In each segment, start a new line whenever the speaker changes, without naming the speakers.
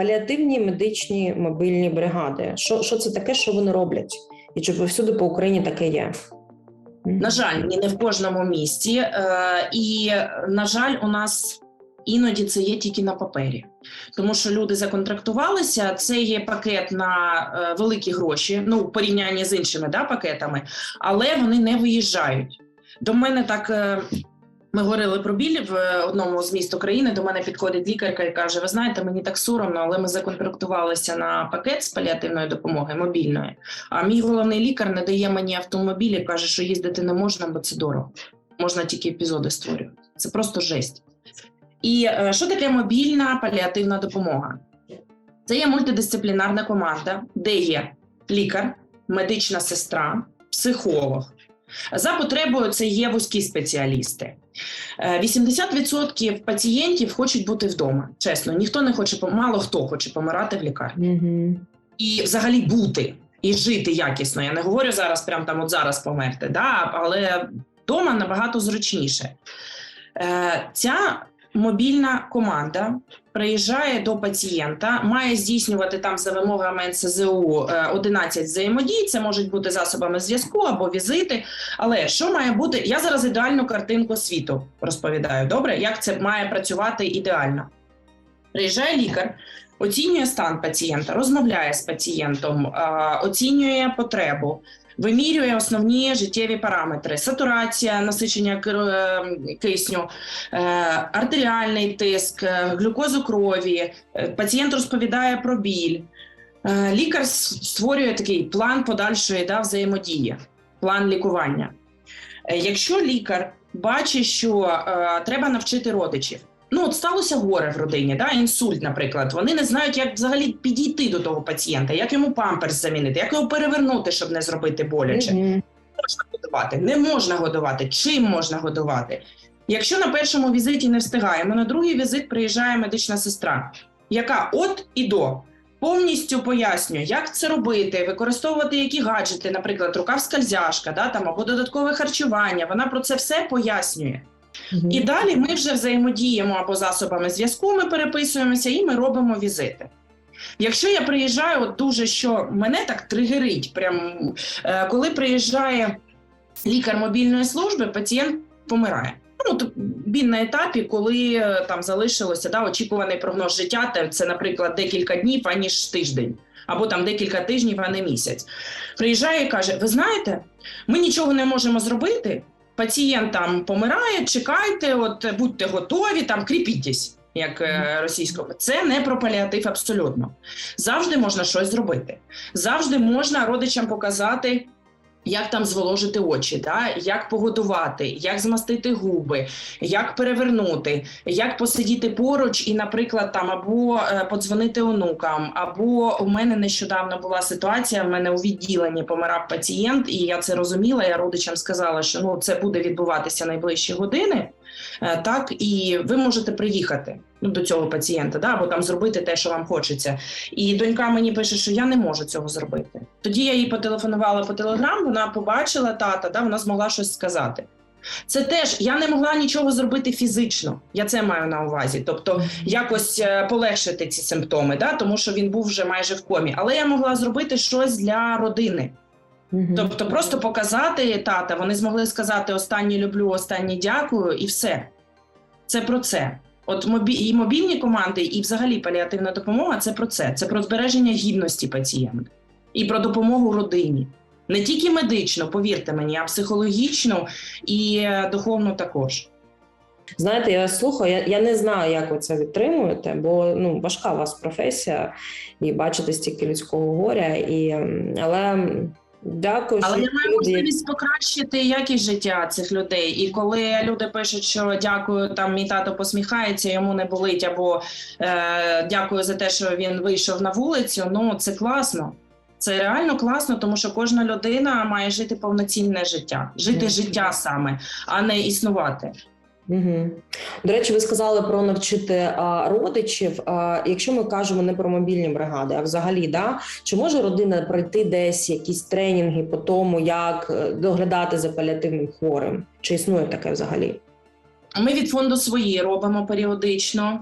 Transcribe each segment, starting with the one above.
паліативні медичні мобільні бригади. Що, що це таке, що вони роблять? І чи повсюди по Україні таке є?
На жаль, ні, не в кожному місті. Е, і, на жаль, у нас іноді це є тільки на папері. Тому що люди законтрактувалися, це є пакет на е, великі гроші, ну, в порівнянні з іншими да, пакетами, але вони не виїжджають. До мене так. Е, Ми говорили про біль в одному з міст України. До мене підходить лікарка і каже: Ви знаєте, мені так соромно, але ми законтрактувалися на пакет з паліативної допомоги мобільної. А мій головний лікар не дає мені автомобіль і каже, що їздити не можна, бо це дорого. Можна тільки епізоди створювати. Це просто жесть. І е, що таке мобільна паліативна допомога? Це є мультидисциплінарна команда, де є лікар, медична сестра, психолог. За потребою це є вузькі спеціалісти. Е, 80% пацієнтів хочуть бути вдома. Чесно, ніхто не хоче мало хто хоче помирати в лікарні і взагалі бути і жити якісно. Я не говорю зараз, прям там от зараз померти, да? але вдома набагато зручніше. Е, ця мобільна команда приїжджає до пацієнта, має здійснювати там за вимогами НСЗУ е, 11 взаємодій. Це можуть бути засобами зв'язку або візити. Але що має бути? Я зараз ідеальну картинку світу розповідаю. Добре, як це має працювати ідеально? Приїжджає лікар, оцінює стан пацієнта, розмовляє з пацієнтом, е, оцінює потребу, вимірює основні життєві параметри: сатурація, насичення е, кисню, е, артеріальний тиск, глюкозу крові. Пацієнт розповідає про біль. Лікар створює такий план подальшої да, взаємодії, план лікування. Якщо лікар бачить, що треба навчити родичів. Ну, от сталося горе в родині, да, інсульт, наприклад. Вони не знають, як взагалі підійти до того пацієнта, як йому памперс замінити, як його перевернути, щоб не зробити боляче.
Угу.
Можна годувати, не можна годувати. Чим можна годувати? Якщо на першому візиті не встигаємо, на другий візит приїжджає медична сестра, яка от і до. Повністю пояснює, як це робити, використовувати які гаджети, наприклад, рукав-скальзяшка, да, там, або додаткове харчування. Вона про це все пояснює. І далі ми вже взаємодіємо або засобами зв'язку, ми переписуємося і ми робимо візити. Якщо я приїжджаю, от дуже що мене так тригерить, прям е, коли приїжджає лікар мобільної служби, пацієнт помирає. Ну, то він на етапі, коли е, там залишилося да, очікуваний прогноз життя, це, наприклад, декілька днів, аніж тиждень, або там декілька тижнів, а не місяць. Приїжджає і каже: Ви знаєте, ми нічого не можемо зробити. Пацієнт там помирає, чекайте, от будьте готові, там кріпітесь, як російського, російською. Це не про паліатив абсолютно. Завжди можна щось зробити. Завжди можна родичам показати. Як там зволожити очі, да? як погодувати, як змастити губи, як перевернути, як посидіти поруч і, наприклад, там або е, подзвонити онукам, або у мене нещодавно була ситуація. В мене у відділенні помирав пацієнт, і я це розуміла. Я родичам сказала, що ну це буде відбуватися найближчі години. Е, Так, і ви можете приїхати ну, до цього пацієнта, да, або там зробити те, що вам хочеться. І донька мені пише, що я не можу цього зробити. Тоді я їй потелефонувала по телеграм, вона побачила тата, да, вона змогла щось сказати. Це теж я не могла нічого зробити фізично. Я це маю на увазі. Тобто якось е, полегшити ці симптоми, да, тому що він був вже майже в комі. Але я могла зробити щось для родини.
Мгм.
Тобто, просто показати тата, вони змогли сказати останнє люблю, останнє дякую, і все. Це про це. От мобі... і мобільні команди, і взагалі паліативна допомога це про це. Це про збереження гідності пацієнта і про допомогу родині. Не тільки медично, повірте мені, а психологічно і е, духовно також.
Знаєте, я вас слухаю, я, я не знаю, як ви це відтримуєте, бо ну важка у вас професія, і бачите стільки людського горя. І але дякую,
Але
що
я маю
люди.
можливість покращити якість життя цих людей. І коли люди пишуть, що дякую, там мій тато посміхається, йому не болить, або е, дякую за те, що він вийшов на вулицю. Ну це класно. Це реально класно, тому що кожна людина має жити повноцінне життя, жити життя саме, а не існувати.
Угу. До речі, ви сказали про навчити а, родичів. А, якщо ми кажемо не про мобільні бригади, а взагалі, да, чи може родина пройти десь якісь тренінги по тому, як е, доглядати за паліативним хворим? Чи існує таке взагалі?
Ми від фонду свої робимо періодично.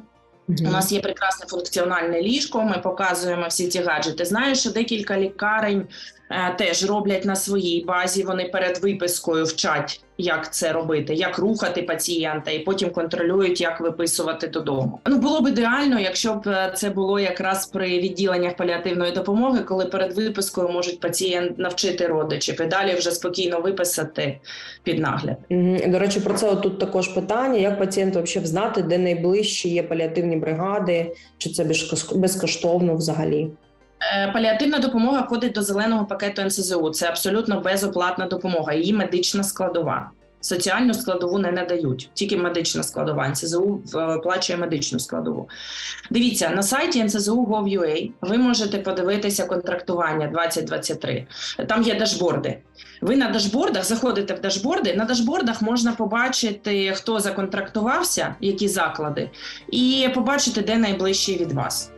У нас є прекрасне функціональне ліжко. Ми показуємо всі ці гаджети. Знаєш, що декілька лікарень е, теж роблять на своїй базі. Вони перед випискою вчать, як це робити, як рухати пацієнта, і потім контролюють, як виписувати додому. Ну було б ідеально, якщо б е, це було якраз при відділеннях паліативної допомоги, коли перед випискою можуть пацієнт навчити родичів і далі вже спокійно виписати під нагляд.
До речі, про це тут також питання: як пацієнт взагалі знати, де найближчі є паліативні бригади, чи це безкош- безкоштовно взагалі?
Е, Паліативна допомога входить до зеленого пакету НСЗУ. Це абсолютно безоплатна допомога. Її медична складова. Соціальну складову не надають, тільки медична складова. НСЗУ оплачує медичну складову. Дивіться на сайті NSZU.gov.ua ви можете подивитися контрактування 2023. Там є дашборди. Ви на дашбордах заходите в дашборди. На дашбордах можна побачити, хто законтрактувався, які заклади, і побачити, де найближчий від вас.